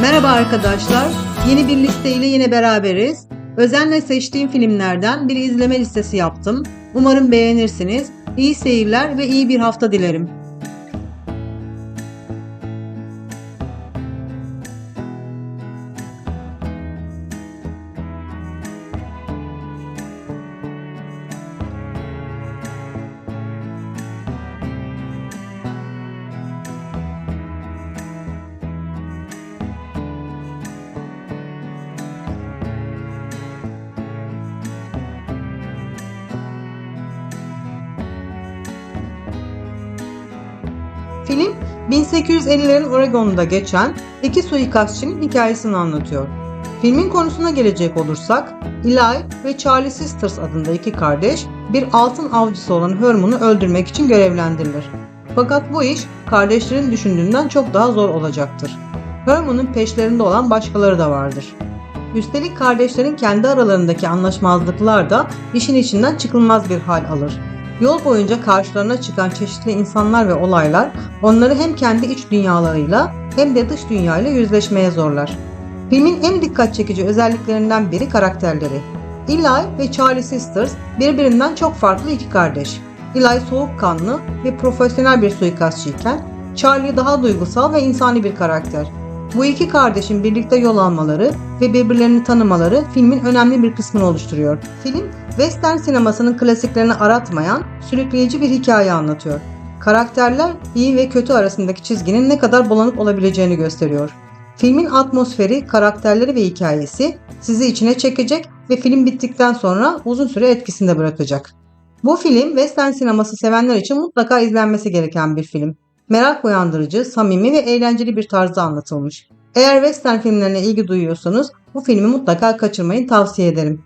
Merhaba arkadaşlar. Yeni bir listeyle yine beraberiz. Özenle seçtiğim filmlerden bir izleme listesi yaptım. Umarım beğenirsiniz. İyi seyirler ve iyi bir hafta dilerim. Film 1850'lerin Oregon'da geçen iki suikastçının hikayesini anlatıyor. Filmin konusuna gelecek olursak, Eli ve Charlie Sisters adında iki kardeş bir altın avcısı olan Herman'ı öldürmek için görevlendirilir. Fakat bu iş kardeşlerin düşündüğünden çok daha zor olacaktır. Herman'ın peşlerinde olan başkaları da vardır. Üstelik kardeşlerin kendi aralarındaki anlaşmazlıklar da işin içinden çıkılmaz bir hal alır. Yol boyunca karşılarına çıkan çeşitli insanlar ve olaylar onları hem kendi iç dünyalarıyla hem de dış dünyayla yüzleşmeye zorlar. Filmin en dikkat çekici özelliklerinden biri karakterleri. Eli ve Charlie Sisters birbirinden çok farklı iki kardeş. Eli soğukkanlı ve profesyonel bir suikastçıyken Charlie daha duygusal ve insani bir karakter. Bu iki kardeşin birlikte yol almaları ve birbirlerini tanımaları filmin önemli bir kısmını oluşturuyor. Film, western sinemasının klasiklerini aratmayan, sürükleyici bir hikaye anlatıyor. Karakterler iyi ve kötü arasındaki çizginin ne kadar bulanık olabileceğini gösteriyor. Filmin atmosferi, karakterleri ve hikayesi sizi içine çekecek ve film bittikten sonra uzun süre etkisinde bırakacak. Bu film western sineması sevenler için mutlaka izlenmesi gereken bir film merak uyandırıcı, samimi ve eğlenceli bir tarzda anlatılmış. Eğer western filmlerine ilgi duyuyorsanız bu filmi mutlaka kaçırmayın tavsiye ederim.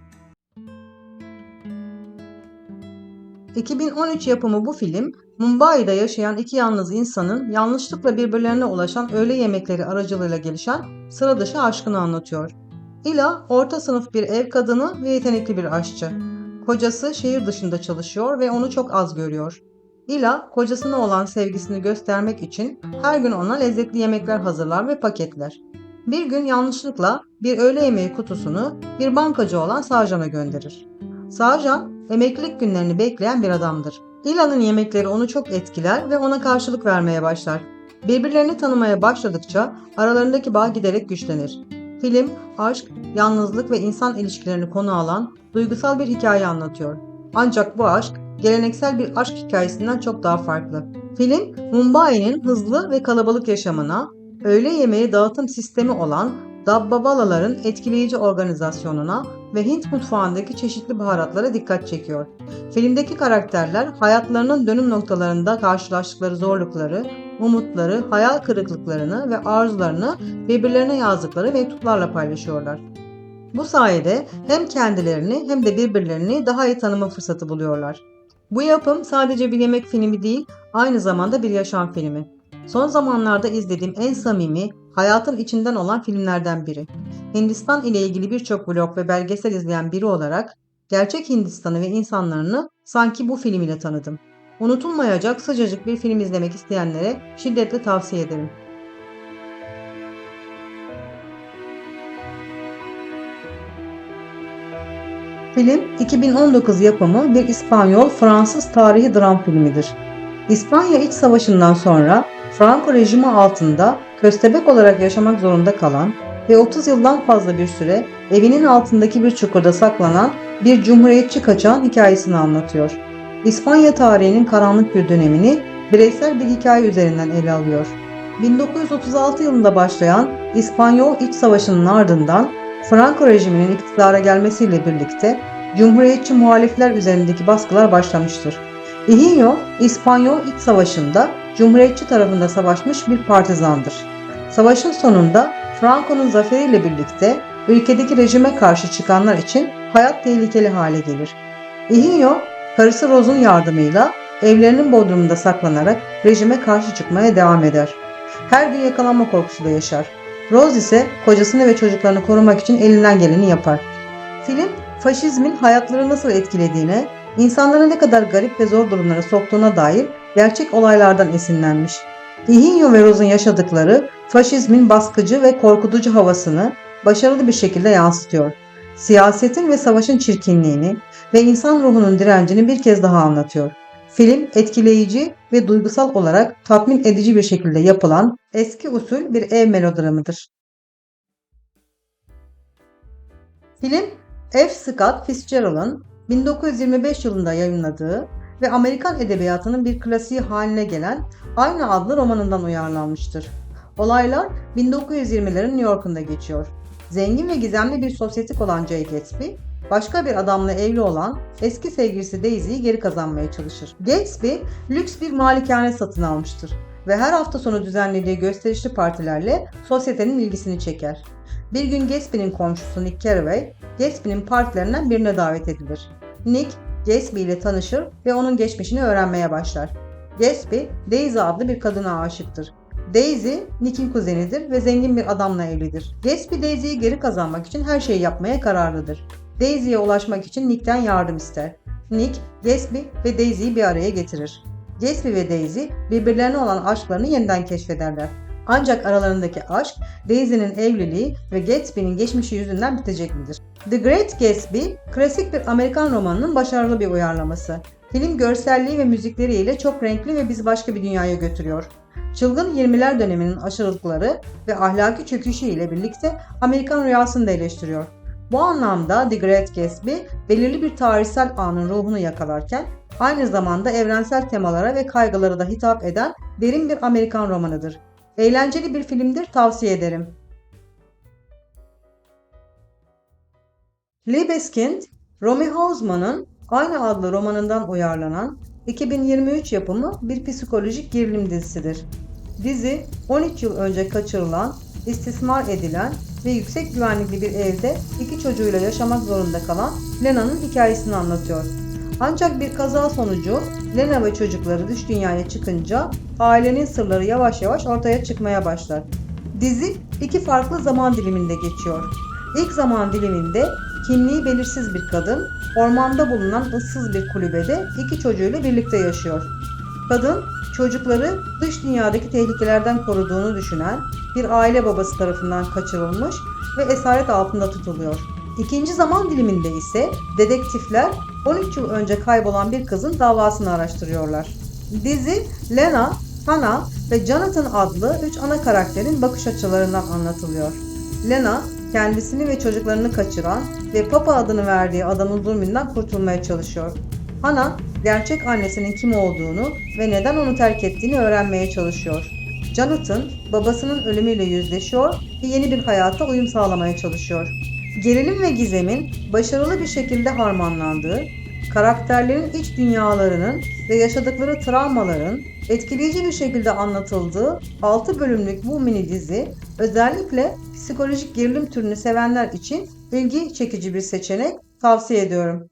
2013 yapımı bu film, Mumbai'de yaşayan iki yalnız insanın yanlışlıkla birbirlerine ulaşan öğle yemekleri aracılığıyla gelişen sıra dışı aşkını anlatıyor. Ila, orta sınıf bir ev kadını ve yetenekli bir aşçı. Kocası şehir dışında çalışıyor ve onu çok az görüyor. Ila kocasına olan sevgisini göstermek için her gün ona lezzetli yemekler hazırlar ve paketler. Bir gün yanlışlıkla bir öğle yemeği kutusunu bir bankacı olan Sarjan'a gönderir. Sarjan, emeklilik günlerini bekleyen bir adamdır. İla'nın yemekleri onu çok etkiler ve ona karşılık vermeye başlar. Birbirlerini tanımaya başladıkça aralarındaki bağ giderek güçlenir. Film, aşk, yalnızlık ve insan ilişkilerini konu alan duygusal bir hikaye anlatıyor. Ancak bu aşk geleneksel bir aşk hikayesinden çok daha farklı. Film, Mumbai'nin hızlı ve kalabalık yaşamına, öğle yemeği dağıtım sistemi olan Dabbabalaların etkileyici organizasyonuna ve Hint mutfağındaki çeşitli baharatlara dikkat çekiyor. Filmdeki karakterler hayatlarının dönüm noktalarında karşılaştıkları zorlukları, umutları, hayal kırıklıklarını ve arzularını birbirlerine yazdıkları mektuplarla paylaşıyorlar. Bu sayede hem kendilerini hem de birbirlerini daha iyi tanıma fırsatı buluyorlar. Bu yapım sadece bir yemek filmi değil, aynı zamanda bir yaşam filmi. Son zamanlarda izlediğim en samimi, hayatın içinden olan filmlerden biri. Hindistan ile ilgili birçok vlog ve belgesel izleyen biri olarak gerçek Hindistan'ı ve insanlarını sanki bu film ile tanıdım. Unutulmayacak sıcacık bir film izlemek isteyenlere şiddetle tavsiye ederim. Film 2019 yapımı bir İspanyol-Fransız tarihi dram filmidir. İspanya İç Savaşı'ndan sonra Franco rejimi altında köstebek olarak yaşamak zorunda kalan ve 30 yıldan fazla bir süre evinin altındaki bir çukurda saklanan bir cumhuriyetçi kaçağın hikayesini anlatıyor. İspanya tarihinin karanlık bir dönemini bireysel bir hikaye üzerinden ele alıyor. 1936 yılında başlayan İspanyol İç Savaşı'nın ardından Franco rejiminin iktidara gelmesiyle birlikte Cumhuriyetçi muhalifler üzerindeki baskılar başlamıştır. Higinio, İspanyol İç Savaşı'nda Cumhuriyetçi tarafında savaşmış bir partizandır. Savaşın sonunda Franco'nun zaferiyle birlikte ülkedeki rejime karşı çıkanlar için hayat tehlikeli hale gelir. Higinio, karısı Rose'un yardımıyla evlerinin bodrumunda saklanarak rejime karşı çıkmaya devam eder. Her gün yakalanma korkusuyla yaşar. Rose ise kocasını ve çocuklarını korumak için elinden geleni yapar. Film, faşizmin hayatları nasıl etkilediğine, insanları ne kadar garip ve zor durumlara soktuğuna dair gerçek olaylardan esinlenmiş. Ihinyo ve Rose'un yaşadıkları faşizmin baskıcı ve korkutucu havasını başarılı bir şekilde yansıtıyor. Siyasetin ve savaşın çirkinliğini ve insan ruhunun direncini bir kez daha anlatıyor. Film etkileyici ve duygusal olarak tatmin edici bir şekilde yapılan eski usul bir ev melodramıdır. Film F. Scott Fitzgerald'ın 1925 yılında yayınladığı ve Amerikan edebiyatının bir klasiği haline gelen aynı adlı romanından uyarlanmıştır. Olaylar 1920'lerin New York'unda geçiyor. Zengin ve gizemli bir sosyetik olan Jay Gatsby, başka bir adamla evli olan eski sevgilisi Daisy'yi geri kazanmaya çalışır. Gatsby, lüks bir malikane satın almıştır ve her hafta sonu düzenlediği gösterişli partilerle sosyetenin ilgisini çeker. Bir gün Gatsby'nin komşusu Nick Carraway, Gatsby'nin partilerinden birine davet edilir. Nick, Gatsby ile tanışır ve onun geçmişini öğrenmeye başlar. Gatsby, Daisy adlı bir kadına aşıktır. Daisy, Nick'in kuzenidir ve zengin bir adamla evlidir. Gatsby Daisy'yi geri kazanmak için her şeyi yapmaya kararlıdır. Daisy'ye ulaşmak için Nick'ten yardım ister. Nick, Gatsby ve Daisy'yi bir araya getirir. Gatsby ve Daisy birbirlerine olan aşklarını yeniden keşfederler. Ancak aralarındaki aşk Daisy'nin evliliği ve Gatsby'nin geçmişi yüzünden bitecek midir? The Great Gatsby, klasik bir Amerikan romanının başarılı bir uyarlaması. Film görselliği ve müzikleriyle çok renkli ve bizi başka bir dünyaya götürüyor. Çılgın 20'ler döneminin aşırılıkları ve ahlaki çöküşü ile birlikte Amerikan rüyasını da eleştiriyor. Bu anlamda The Great Gatsby belirli bir tarihsel anın ruhunu yakalarken aynı zamanda evrensel temalara ve kaygılara da hitap eden derin bir Amerikan romanıdır. Eğlenceli bir filmdir, tavsiye ederim. Libeskind, Romy Hausmann'ın aynı adlı romanından uyarlanan 2023 yapımı bir psikolojik gerilim dizisidir. Dizi 13 yıl önce kaçırılan, istismar edilen ve yüksek güvenlikli bir evde iki çocuğuyla yaşamak zorunda kalan Lena'nın hikayesini anlatıyor. Ancak bir kaza sonucu Lena ve çocukları dış dünyaya çıkınca ailenin sırları yavaş yavaş ortaya çıkmaya başlar. Dizi iki farklı zaman diliminde geçiyor. İlk zaman diliminde kimliği belirsiz bir kadın ormanda bulunan ıssız bir kulübede iki çocuğuyla birlikte yaşıyor. Kadın çocukları dış dünyadaki tehlikelerden koruduğunu düşünen bir aile babası tarafından kaçırılmış ve esaret altında tutuluyor. İkinci zaman diliminde ise dedektifler 13 yıl önce kaybolan bir kızın davasını araştırıyorlar. Dizi Lena, Hannah ve Jonathan adlı üç ana karakterin bakış açılarından anlatılıyor. Lena, kendisini ve çocuklarını kaçıran ve Papa adını verdiği adamın zulmünden kurtulmaya çalışıyor. Hannah, gerçek annesinin kim olduğunu ve neden onu terk ettiğini öğrenmeye çalışıyor. Jonathan, babasının ölümüyle yüzleşiyor ve yeni bir hayata uyum sağlamaya çalışıyor. Gerilim ve gizemin başarılı bir şekilde harmanlandığı, karakterlerin iç dünyalarının ve yaşadıkları travmaların etkileyici bir şekilde anlatıldığı 6 bölümlük bu mini dizi özellikle psikolojik gerilim türünü sevenler için ilgi çekici bir seçenek tavsiye ediyorum.